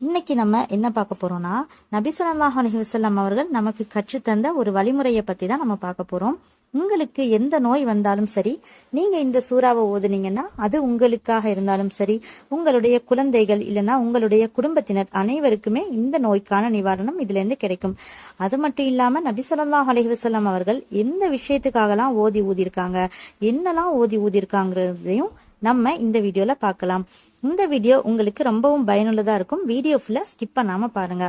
இன்னைக்கு நம்ம என்ன பார்க்க போறோம்னா நபி சொல்லாஹ் அலைஹி வஸல்லம் அவர்கள் நமக்கு கற்றுத்தந்த ஒரு வழிமுறையை பத்தி தான் நம்ம பார்க்க போறோம். உங்களுக்கு எந்த நோய் வந்தாலும் சரி நீங்க இந்த சூறாவை ஓதுனீங்கன்னா அது உங்களுக்காக இருந்தாலும் சரி உங்களுடைய குழந்தைகள் இல்லைன்னா உங்களுடைய குடும்பத்தினர் அனைவருக்குமே இந்த நோய்க்கான நிவாரணம் இதுல இருந்து கிடைக்கும். அது மட்டும் இல்லாம நபி சொல்லாஹ் அலைஹி அவர்கள் எந்த விஷயத்துக்காகலாம் ஓதி ஊதியிருக்காங்க என்னெல்லாம் ஓதி ஊதியிருக்காங்கிறதையும் நம்ம இந்த வீடியோல பார்க்கலாம். இந்த வீடியோ உங்களுக்கு ரொம்பவும் பயனுள்ளதா இருக்கும். வீடியோ ஃபுல்லா ஸ்கிப் பண்ணாம பாருங்க.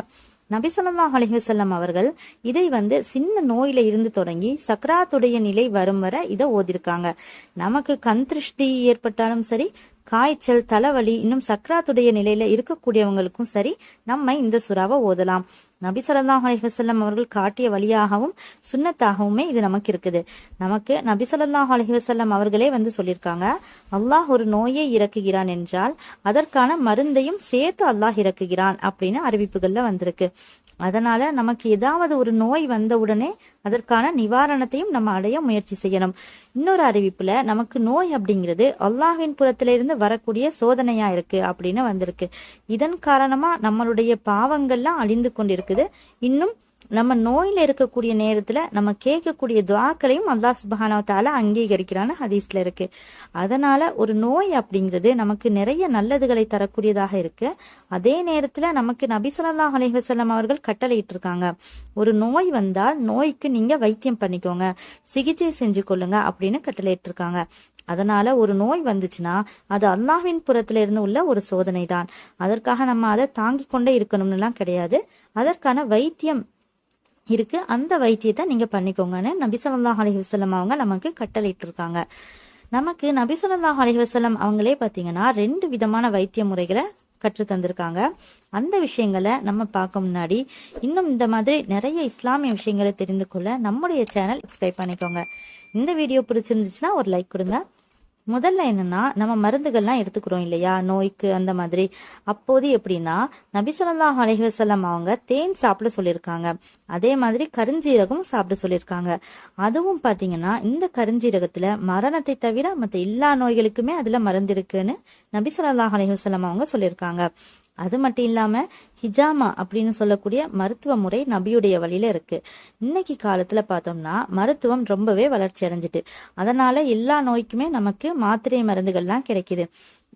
நபி ஸல்லல்லாஹு அலைஹி அவர்கள் இதை வந்து சின்ன நோயில இருந்து தொடங்கி சக்கராத்துடைய நிலை வரும் வரை இதை ஓதிருக்காங்க. நமக்கு கண் திருஷ்டி ஏற்பட்டாலும் சரி காய்ச்சல் தலைவலி இன்னும் சக்கராத்துடைய நிலையில இருக்கக்கூடியவங்களுக்கும் சரி நம்ம இந்த சுறாவை ஓதலாம். நபி ஸல்லல்லாஹு அலிஹசல்லம் அவர்கள் காட்டிய வழியாகவும் சுன்னத்தாகவுமே இது நமக்கு இருக்குது. நமக்கு நபி ஸல்லல்லாஹு அலிஹசல்லம் அவர்களே வந்து சொல்லியிருக்காங்க அல்லாஹ் ஒரு நோயை இறக்குகிறான் என்றால் அதற்கான மருந்தையும் சேர்த்து அல்லாஹ் இறக்குகிறான் அப்படின்னு அறிவிப்புகள்ல வந்திருக்கு. அதனால நமக்கு ஏதாவது ஒரு நோய் வந்த உடனே அதற்கான நிவாரணத்தையும் நம்ம அடைய முயற்சி செய்யணும். இன்னொரு அறிவிப்புல நமக்கு நோய் அப்படிங்கிறது அல்லாஹின் புறத்திலிருந்து வரக்கூடிய சோதனையா இருக்கு அப்படின்னு வந்திருக்கு. இதன் காரணமா நம்மளுடைய பாவங்கள்லாம் அழிந்து கொண்டிருக்குது. இன்னும் நம்ம நோயில் இருக்கக்கூடிய நேரத்தில் நம்ம கேட்கக்கூடிய துவாக்களையும் அல்லாஹ் சுபஹானாவத்தால அங்கீகரிக்கிறான்னு ஹதீஸ்ல இருக்கு. அதனால ஒரு நோய் அப்படிங்கிறது நமக்கு நிறைய நல்லதுகளை தரக்கூடியதாக இருக்கு. அதே நேரத்தில் நமக்கு நபி ஸல்லல்லாஹு அவர்கள் கட்டளையிட்டு இருக்காங்க ஒரு நோய் வந்தால் நோய்க்கு நீங்க வைத்தியம் பண்ணிக்கோங்க. சிகிச்சை செஞ்சு கொள்ளுங்க அப்படின்னு கட்டளையிட்டு இருக்காங்க அதனால ஒரு நோய் வந்துச்சுன்னா அது அல்லாஹ்வின் புறத்துல இருந்து உள்ள ஒரு சோதனை தான் அதற்காக நம்ம அதை தாங்கிக் கொண்டே இருக்கணும்னுலாம் கிடையாது. அதற்கான வைத்தியம் இருக்கு. அந்த வைத்தியத்தை நீங்க பண்ணிக்கோங்கன்னு நபி ஸல்லல்லாஹு அலைஹி வஸல்லம் அவங்க நமக்கு கட்டளையிட்டு இருக்காங்க நமக்கு நபி ஸல்லல்லாஹு அலைஹி வஸல்லம் அவங்களே பார்த்தீங்கன்னா ரெண்டு விதமான வைத்திய முறைகளை கற்று தந்திருக்காங்க. அந்த விஷயங்களை நம்ம பார்க்க முன்னாடி இன்னும் இந்த மாதிரி நிறைய இஸ்லாமிய விஷயங்களை தெரிந்து கொள்ள நம்முடைய சேனல் சப்ஸ்கிரைப் பண்ணிக்கோங்க. இந்த வீடியோ பிடிச்சிருந்துச்சுன்னா ஒரு லைக் கொடுங்க. முதல்ல என்னன்னா நம்ம மருந்துகள்லாம் எடுத்துக்கிறோம் இல்லையா? நோய்க்கு அந்த மாதிரி. அப்போது எப்படின்னா நபி ஸல்லல்லாஹு அவங்க தேன் சாப்பிட சொல்லியிருக்காங்க. அதே மாதிரி கருஞ்சீரகம் சாப்பிட சொல்லியிருக்காங்க. அதுவும் பார்த்தீங்கன்னா இந்த கருஞ்சீரகத்தில் மரணத்தை தவிர மற்ற எல்லா நோய்களுக்குமே அதில் மருந்து இருக்குன்னு நபிசல்லாஹ் ஸல்லல்லாஹு அவங்க சொல்லியிருக்காங்க. அது மட்டும் இல்லாமல் ஹிஜாமா அப்படின்னு சொல்லக்கூடிய மருத்துவ முறை நபியுடைய வழியில இருக்குது இன்னைக்கு காலத்தில் பார்த்தோம்னா மருத்துவம் ரொம்பவே வளர்ச்சி அடைஞ்சிட்டு. அதனால் எல்லா நோய்க்குமே நமக்கு மாத்திரை மருந்துகள்லாம் கிடைக்குது.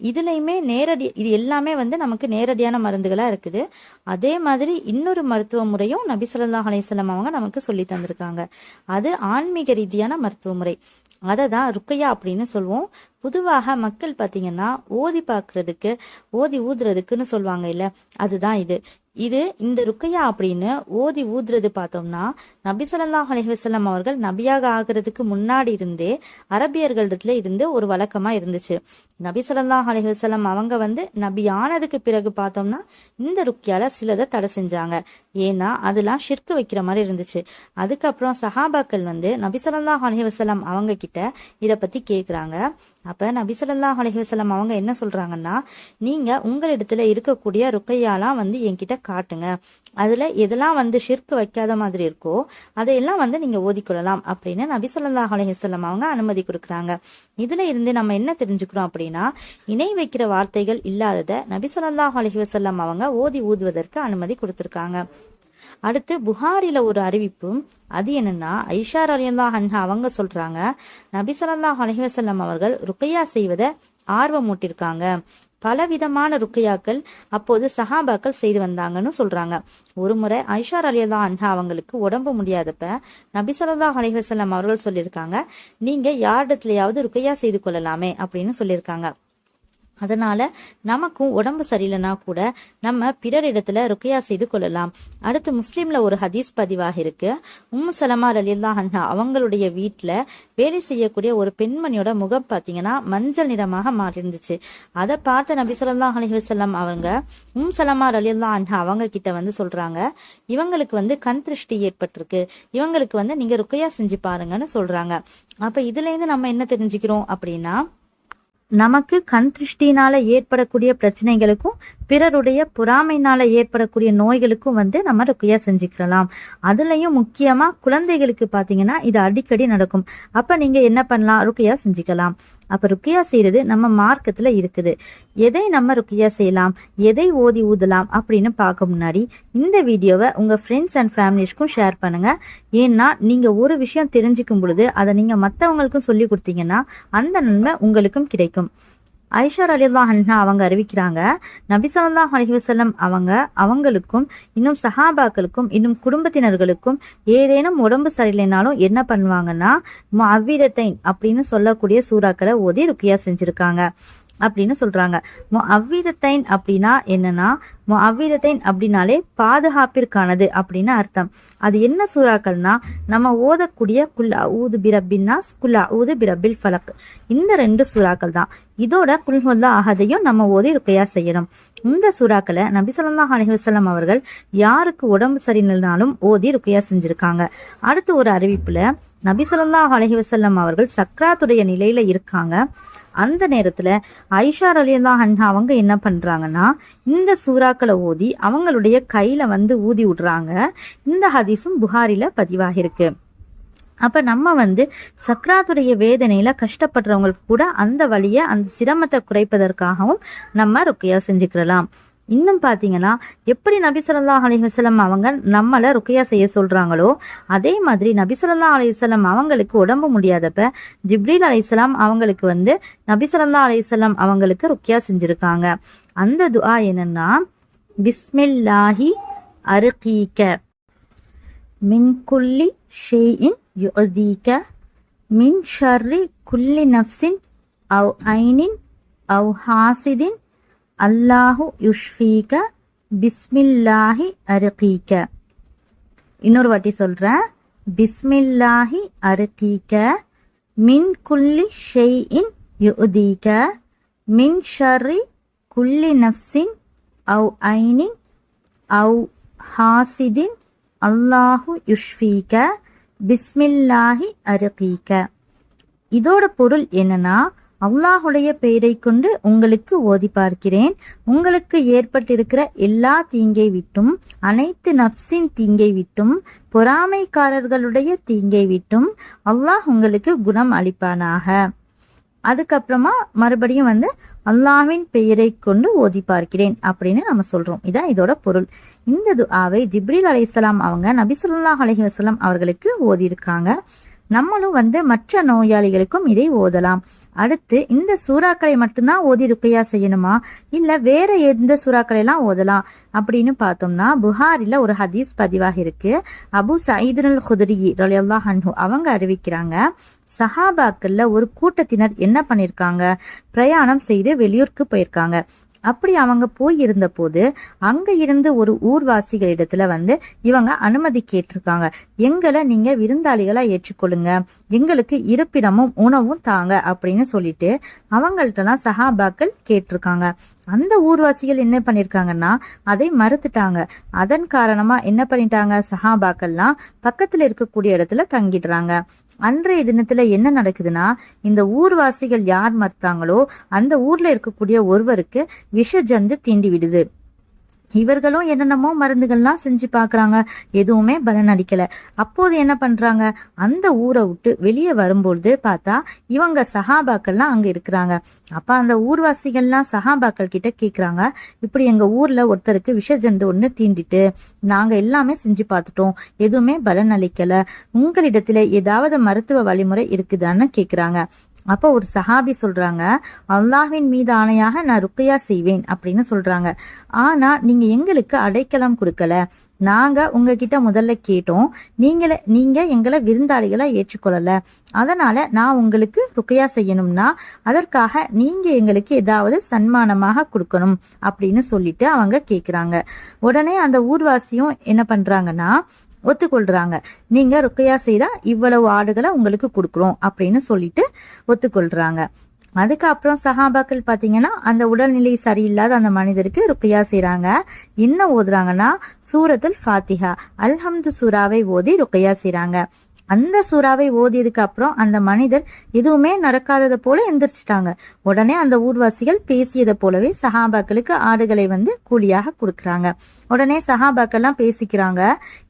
இதுலையுமே நேரடி இது எல்லாமே வந்து நமக்கு நேரடியான மருந்துகளாக இருக்குது. அதே மாதிரி இன்னொரு மருத்துவ முறையும் நபி சொல்லா அலைஹி அவங்க நமக்கு சொல்லி தந்திருக்காங்க. அது ஆன்மீக ரீதியான மருத்துவ முறை. அதை தான் ருக்கையா அப்படின்னு சொல்லுவோம். பொதுவாக மக்கள் பார்த்தீங்கன்னா ஓதி பார்க்கறதுக்கு ஓதி ஊதுறதுக்குன்னு சொல்லுவாங்க இல்ல அதுதான் இது. இது இந்த ருக்கையா அப்படின்னு ஓதி ஊதுறது பார்த்தோம்னா நபி ஸல்லல்லாஹு அலைஹி அவர்கள் நபியாக ஆகிறதுக்கு முன்னாடி இருந்தே அரபியர்களிடத்துல இருந்து ஒரு வழக்கமா இருந்துச்சு. நபி ஸல்லல்லாஹு அலைஹி அவங்க வந்து நபி ஆனதுக்கு பிறகு பார்த்தோம்னா இந்த ருக்கியால சிலதை தடை செஞ்சாங்க. ஏன்னா அதெல்லாம் ஷிர்க்கு வைக்கிற மாதிரி இருந்துச்சு. அதுக்கப்புறம் சஹாபாக்கள் வந்து நபிசல்லாஹ் அலஹிவசலம் அவங்க கிட்ட இதை பத்தி கேட்குறாங்க அப்ப நபிசல்லாஹ் அலஹிவசலம் அவங்க என்ன சொல்றாங்கன்னா நீங்க உங்களிடத்துல இருக்கக்கூடிய ருக்கையாலாம் வந்து என்கிட்ட காட்டுங்க. அதுல எதெல்லாம் வந்து ஷிர்க்கு வைக்காத மாதிரி இருக்கோ அதையெல்லாம் வந்து நீங்க ஓதிக்கொள்ளலாம். அப்படின்னு நபிசல்லாஹ் அலஹிவசலம் அவங்க அனுமதி கொடுக்குறாங்க. இதுல இருந்து நம்ம என்ன தெரிஞ்சுக்கிறோம் அப்படின்னா இணை வைக்கிற வார்த்தைகள் இல்லாததை நபிசல்லாஹ் அலஹிவசல்லம் அவங்க ஓதி ஊதுவதற்கு அனுமதி கொடுத்துருக்காங்க. அடுத்து புகாரில ஒரு அறிவிப்பு. அது என்னன்னா ஐஷா அலியல்லா ஹன்ஹா அவங்க சொல்றாங்க நபிசல்லா ஸல்லல்லாஹு அவர்கள் ருக்கையா செய்வதை ஆர்வமூட்டிருக்காங்க. பலவிதமான ருக்கையாக்கள் அப்போது சஹாபாக்கள் செய்து வந்தாங்கன்னு சொல்றாங்க. ஒரு முறை ஐஷார் அலியல்லா அன்ஹா அவங்களுக்கு உடம்பு முடியாதப்ப நபி ஸல்லல்லாஹு அவர்கள் சொல்லியிருக்காங்க நீங்க யாரிடத்துலயாவது ருக்கையா செய்து கொள்ளலாமே அப்படின்னு சொல்லியிருக்காங்க. அதனால நமக்கும் உடம்பு சரியில்லைனா கூட நம்ம பிறரிடத்துல ருக்கையா செய்து கொள்ளலாம். அடுத்து முஸ்லீம்ல ஒரு ஹதீஸ் பதிவாக இருக்கு. உம்மு சலமா ரலியல்லா அண்ணா அவங்களுடைய வீட்டுல வேலை செய்யக்கூடிய ஒரு பெண்மணியோட முகம் பாத்தீங்கன்னா மஞ்சள் நிறமாக மாறிருந்துச்சு அதை பார்த்த நபி சொல்லா அலைஹி அவங்க உம் சலமா ரலியல்லா அண்ணா அவங்க கிட்ட வந்து சொல்றாங்க இவங்களுக்கு வந்து கண் திருஷ்டி ஏற்பட்டிருக்கு. இவங்களுக்கு வந்து நீங்க ருக்கையா செஞ்சு பாருங்கன்னு சொல்றாங்க. அப்ப இதுல இருந்து நம்ம என்ன தெரிஞ்சுக்கிறோம் அப்படின்னா நமக்கு கண் திருஷ்டினால ஏற்படக்கூடிய பிரச்சனைகளுக்கும் பிறருடைய பொறாமைனால ஏற்படக்கூடிய நோய்களுக்கும் வந்து நம்ம ருக்கையா செஞ்சுக்கலாம் அதுலயும் முக்கியமா குழந்தைகளுக்கு பாத்தீங்கன்னா இது அடிக்கடி நடக்கும். அப்ப நீங்க என்ன பண்ணலாம்? ருக்கையா செஞ்சுக்கலாம். அப்ப ருக்கியா செய்யறது நம்ம மார்க்கத்துல இருக்குது. எதை நம்ம ருக்கியா செய்யலாம்? எதை ஓதி ஊதலாம்? அப்படின்னு பார்க்க முன்னாடி இந்த வீடியோவை உங்க ஃப்ரெண்ட்ஸ் அண்ட் ஃபேமிலிஸ்க்கும் ஷேர் பண்ணுங்க. ஏன்னா நீங்க ஒரு விஷயம் தெரிஞ்சுக்கும் பொழுது அதை நீங்க மற்றவங்களுக்கும் சொல்லி கொடுத்தீங்கன்னா அந்த நன்மை உங்களுக்கும் கிடைக்கும். ஐஷா அலிவா அன்ஹா அவங்க அறிவிக்கிறாங்க நபி சொல்லாஹ் அலிவசல்லம் அவங்க அவங்களுக்கும் இன்னும் சஹாபாக்களுக்கும் இன்னும் குடும்பத்தினர்களுக்கும் ஏதேனும் உடம்பு சரியில்லைனாலும் என்ன பண்ணுவாங்கன்னா அவ்விதத்தைன் அப்படின்னு சொல்லக்கூடிய சூறாக்களை ஓதி ருக்கியா செஞ்சுருக்காங்க அப்படின்னு சொல்றாங்க. அவ்விதத்தைன் அப்படின்னா என்னன்னா அவ்விதத்தைன் அப்படின்னாலே பாதுகாப்பிற்கானது அப்படின்னு அர்த்தம். அது என்ன சூறாக்கள்னா நம்ம ஓதக்கூடிய குல்லா ஊது பிரபின்னாஸ் குல்லா ஊது பிரபில் ஃபலக். இந்த ரெண்டு சூறாக்கள் தான் இதோட குல்ஹுல்லா அகதையும் நம்ம ஓதி ருக்கையா செய்யணும். இந்த சூறாக்களை நபி ஸல்லல்லாஹு அலைஹி அவர்கள் யாருக்கு உடம்பு சரியில்லைனாலும் ஓதி ருக்கையா செஞ்சிருக்காங்க. அடுத்து ஒரு அறிவிப்புல நபி ஸல்லல்லாஹு அலைஹி அவர்கள் சக்ராத்துடைய நிலையில இருக்காங்க. அந்த நேரத்துல ஐஷா அலியல்லா அன்ஹா அவங்க என்ன பண்றாங்கன்னா இந்த சூறாக்களை ஓதி அவங்களுடைய கையில வந்து ஊதி விடுறாங்க. இந்த ஹதீஸும் புகாரில பதிவாகிருக்கு அப்போ நம்ம வந்து சக்கராத்துடைய வேதனையில் கஷ்டப்படுறவங்களுக்கு கூட அந்த வழியை அந்த சிரமத்தை குறைப்பதற்காகவும் நம்ம ருக்கையா செஞ்சுக்கிறலாம். இன்னும் பார்த்தீங்கன்னா எப்படி நபி ஸல்லல்லாஹு அலைஹி அவங்க நம்மளை ருக்கையா செய்ய சொல்கிறாங்களோ அதே மாதிரி நபி ஸல்லல்லாஹு அலைஹி அவங்களுக்கு உடம்பு முடியாதப்ப ஜிப்ரீல் அலைஹிஸ்ஸலாம் அவங்களுக்கு வந்து நபி ஸல்லல்லாஹு அலைஹி அவங்களுக்கு ருக்கியா செஞ்சுருக்காங்க. அந்த துஆ என்னன்னா பிஸ்மில்லாஹி அருகீக்க மின் குல்லி ஷேஇன் யுஅதீக்க மின் ஷர்ரி குல்லி நஃப்சின் அவ் ஐனின் அவ் ஹாசிதின். அல்லாஹு யுஷ்ஃபீக பிஸ்மில்லாஹி அருகீக. இன்னொரு வாட்டி சொல்கிறேன் பிஸ்மில்லாஹி அருகீக மின் குல்லி ஷெய்இன் யுதீக மின் ஷர்ரி குல்லி நஃப்சின் அவ் ஐனின் அவ் ஹாசிதின் அல்லாஹு யுஷ்ஃபீக பிஸ்மில்லாஹி அருகீக. இதோட பொருள் என்னன்னா அல்லாஹுடைய பெயரை கொண்டு உங்களுக்கு ஓதி பார்க்கிறேன். உங்களுக்கு ஏற்பட்டிருக்கிற எல்லா தீங்கை விட்டும் அனைத்து நப்சின் தீங்கை விட்டும் பொறாமைக்காரர்களுடைய தீங்கை விட்டும் அல்லாஹ் உங்களுக்கு குணம் அளிப்பானாக. அதுக்கப்புறமா மறுபடியும் வந்து அல்லாஹ்வின் பெயரை கொண்டு ஓதி பார்க்கிறேன் அப்படின்னு நம்ம சொல்றோம். இதான் இதோட பொருள். இந்த துஆவை ஜிப்ரீல் அலைஹிஸ்ஸலாம் அவங்க நபிசுல்லா அலஹி அலைஹி அவர்களுக்கு ஓதி இருக்காங்க நம்மளும் வந்து மற்ற நோயாளிகளுக்கும் இதை ஓதலாம். அடுத்து இந்த சூறாக்களை மட்டும்தான் ஓதி ருக்கையா செய்யணுமா? இல்ல வேற எந்த சூறாக்களை எல்லாம் ஓதலாம்? அப்படின்னு பார்த்தோம்னா புகாரில ஒரு ஹதீஸ் பதிவாக இருக்கு. அபு சயீதுல் குதிரி ரலியல்லா ஹன்ஹு அவங்க அறிவிக்கிறாங்க சஹாபாக்கள்ல ஒரு கூட்டத்தினர் என்ன பண்ணிருக்காங்க? பிரயாணம் செய்து வெளியூருக்கு போயிருக்காங்க. அப்படி அவங்க போய் இருந்த போது அங்க இருந்து ஒரு ஊர்வாசிகளிடத்துல வந்து இவங்க அனுமதி கேட்டிருக்காங்க. எங்களை நீங்க விருந்தாளிகளா ஏற்றுக்கொள்ளுங்க. எங்களுக்கு இருப்பிடமும் உணவும் தாங்க அப்படின்னு சொல்லிட்டு அவங்கள்ட்டலாம் சஹாபாக்கள் கேட்டிருக்காங்க. அந்த ஊர்வாசிகள் என்ன பண்ணியிருக்காங்கன்னா அதை மறுத்துட்டாங்க. அதன் காரணமா என்ன பண்ணிட்டாங்க? சஹாபாக்கள்லாம் பக்கத்துல இருக்கக்கூடிய இடத்துல தங்கிடுறாங்க. அன்றைய தினத்துல என்ன நடக்குதுன்னா இந்த ஊர்வாசிகள் யார் மறுத்தாங்களோ அந்த ஊர்ல இருக்கக்கூடிய ஒருவருக்கு விஷ ஜந்து தீண்டி விடுது இவர்களும் என்னென்னமோ மருந்துகள்லாம் செஞ்சு பார்க்குறாங்க எதுவுமே பலன் அடிக்கல அப்போது என்ன பண்ணுறாங்க அந்த ஊரை விட்டு வெளியே வரும்பொழுது பார்த்தா இவங்க சஹாபாக்கள்லாம் அங்கே இருக்கிறாங்க. அப்போ அந்த ஊர்வாசிகள்லாம் சஹாபாக்கள் கிட்ட கேட்குறாங்க இப்படி எங்கள் ஊரில் ஒருத்தருக்கு விஷ ஜந்து ஒன்று தீண்டிட்டு நாங்கள் எல்லாமே செஞ்சு பார்த்துட்டோம் எதுவுமே பலன் அளிக்கலை. உங்களிடத்தில் ஏதாவது மருத்துவ வழிமுறை இருக்குதான்னு கேட்குறாங்க அப்போ ஒரு சஹாபி சொல்றாங்க அல்லாஹின் மீது ஆணையாக நான் ருக்கையா செய்வேன் அப்படின்னு சொல்றாங்க. ஆனா நீங்க எங்களுக்கு அடைக்கலம் கொடுக்கல. நாங்க உங்ககிட்ட முதல்ல கேட்டோம். நீங்களே நீங்க எங்களை விருந்தாளிகளை ஏற்றுக்கொள்ளல. அதனால நான் உங்களுக்கு ருக்கையா செய்யணும்னா அதற்காக நீங்க எங்களுக்கு ஏதாவது சன்மானமாக கொடுக்கணும் அப்படின்னு சொல்லிட்டு அவங்க கேக்குறாங்க. உடனே அந்த ஊர்வாசியும் என்ன பண்றாங்கன்னா ஒத்துக்கொள்றாங்க. நீங்க ருக்கையா செய்தா இவ்வளவு ஆடுகளை உங்களுக்கு கொடுக்குறோம் அப்படின்னு சொல்லிட்டு ஒத்துக்கொள்றாங்க. அதுக்கப்புறம் சஹாபாக்கள் பார்த்தீங்கன்னா அந்த உடல்நிலை சரியில்லாத அந்த மனிதருக்கு ருக்கையா செய்கிறாங்க என்ன ஓதுறாங்கன்னா சூரத்துல் ஃபாத்திஹா அல்ஹம்து சூராவை ஓதி ருக்கையா செய்கிறாங்க அந்த சூறாவை ஓதியதுக்கு அப்புறம் அந்த மனிதர் எதுவுமே நடக்காததை போல எந்திரிச்சிட்டாங்க. உடனே அந்த ஊர்வாசிகள் பேசியதை போலவே சஹாபாக்களுக்கு ஆடுகளை வந்து கூலியாக கொடுக்குறாங்க. உடனே சஹாபாக்கள்லாம் பேசிக்கிறாங்க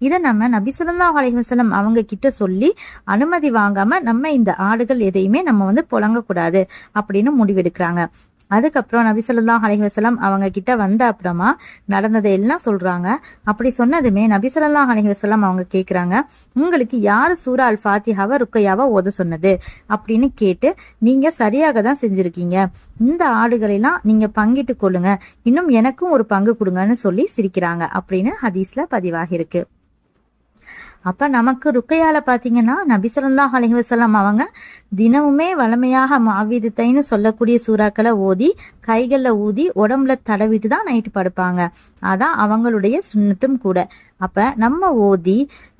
இதை நம்ம நபி ஸல்லல்லாஹு அலைஹி அவங்க கிட்ட சொல்லி அனுமதி வாங்காம நம்ம இந்த ஆடுகள் எதையுமே நம்ம வந்து புழங்கக்கூடாது அப்படின்னு முடிவெடுக்கிறாங்க. அதுக்கப்புறம் நபிசல்லா ஸல்லல்லாஹு அவங்க கிட்ட வந்த அப்புறமா நடந்ததை எல்லாம் சொல்றாங்க. அப்படி சொன்னதுமே நபிசல்லா ஸல்லல்லாஹு அவங்க கேட்குறாங்க உங்களுக்கு யார் சூரா அல் ஃபாத்திஹாவை ருக்கையாவை ஓத சொன்னது? அப்படின்னு கேட்டு நீங்க சரியாக தான் செஞ்சிருக்கீங்க. இந்த ஆடுகளெல்லாம் நீங்க பங்கிட்டு கொள்ளுங்க. இன்னும் எனக்கும் ஒரு பங்கு கொடுங்கன்னு சொல்லி சிரிக்கிறாங்க. அப்படின்னு ஹதீஸ்ல பதிவாகிருக்கு அப்போ நமக்கு ருக்கையால பார்த்தீங்கன்னா நபி அலைவசல்லாம் அவங்க தினமுமே வளமையாக மாவீதத்தைன்னு சொல்லக்கூடிய சூறாக்களை ஓதி கைகளில் ஊதி உடம்புல தடவிட்டு தான் நைட்டு படுப்பாங்க. அதான் அவங்களுடைய சுண்ணத்தும் கூட. அப்போ நம்ம ஓதி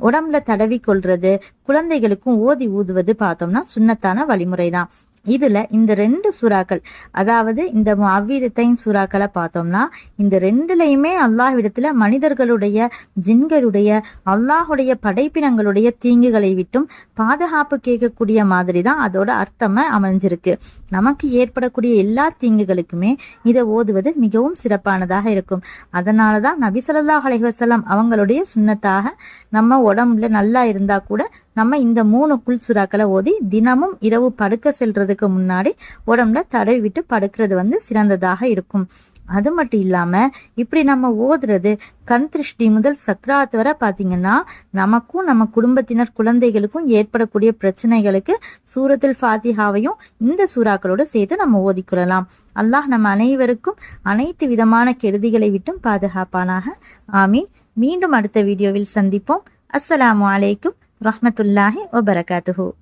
உடம்புல தடவி கொள்வது குழந்தைகளுக்கும் ஓதி ஊதுவது பார்த்தோம்னா சுண்ணத்தான வழிமுறை தான் இதில் இந்த ரெண்டு சுறாக்கள் அதாவது இந்த அவ்விதத்தைன் சுறாக்களை பார்த்தோம்னா இந்த ரெண்டுலையுமே அல்லாஹ்விடத்தில் மனிதர்களுடைய ஜின்களுடைய அல்லாஹுடைய படைப்பினங்களுடைய தீங்குகளை விட்டும் பாதுகாப்பு கேட்கக்கூடிய மாதிரி தான் அதோட அர்த்தமாக அமைஞ்சிருக்கு. நமக்கு ஏற்படக்கூடிய எல்லா தீங்குகளுக்குமே இதை ஓதுவது மிகவும் சிறப்பானதாக இருக்கும். அதனால தான் நபி அலைவசலம் அவங்களுடைய சுண்ணத்தாக நம்ம உடம்புல நல்லா இருந்தால் கூட நம்ம இந்த மூணு புல் சுறாக்களை ஓதி தினமும் இரவு படுக்க செல்றதுக்கு முன்னாடி உடம்புல தடவி விட்டு படுக்கிறது வந்து சிறந்ததாக இருக்கும். அது மட்டும் இல்லாம இப்படி நம்ம ஓதுறது கண் திருஷ்டி முதல் சக்ராத் வரை பாத்தீங்கன்னா நமக்கும் நம்ம குடும்பத்தினர் குழந்தைகளுக்கும் ஏற்படக்கூடிய பிரச்சனைகளுக்கு சூரத்தில் ஃபாத்திஹாவையும் இந்த சூறாக்களோடு சேர்த்து நம்ம ஓதிக்கொள்ளலாம். அல்லாஹ் நம்ம அனைவருக்கும் அனைத்து விதமான கெடுதிகளை விட்டும் பாதுகாப்பானாக. ஆமீன். மீண்டும் அடுத்த வீடியோவில் சந்திப்போம். அஸ்ஸலாமு அலைக்கும். ورحمة الله وبركاته.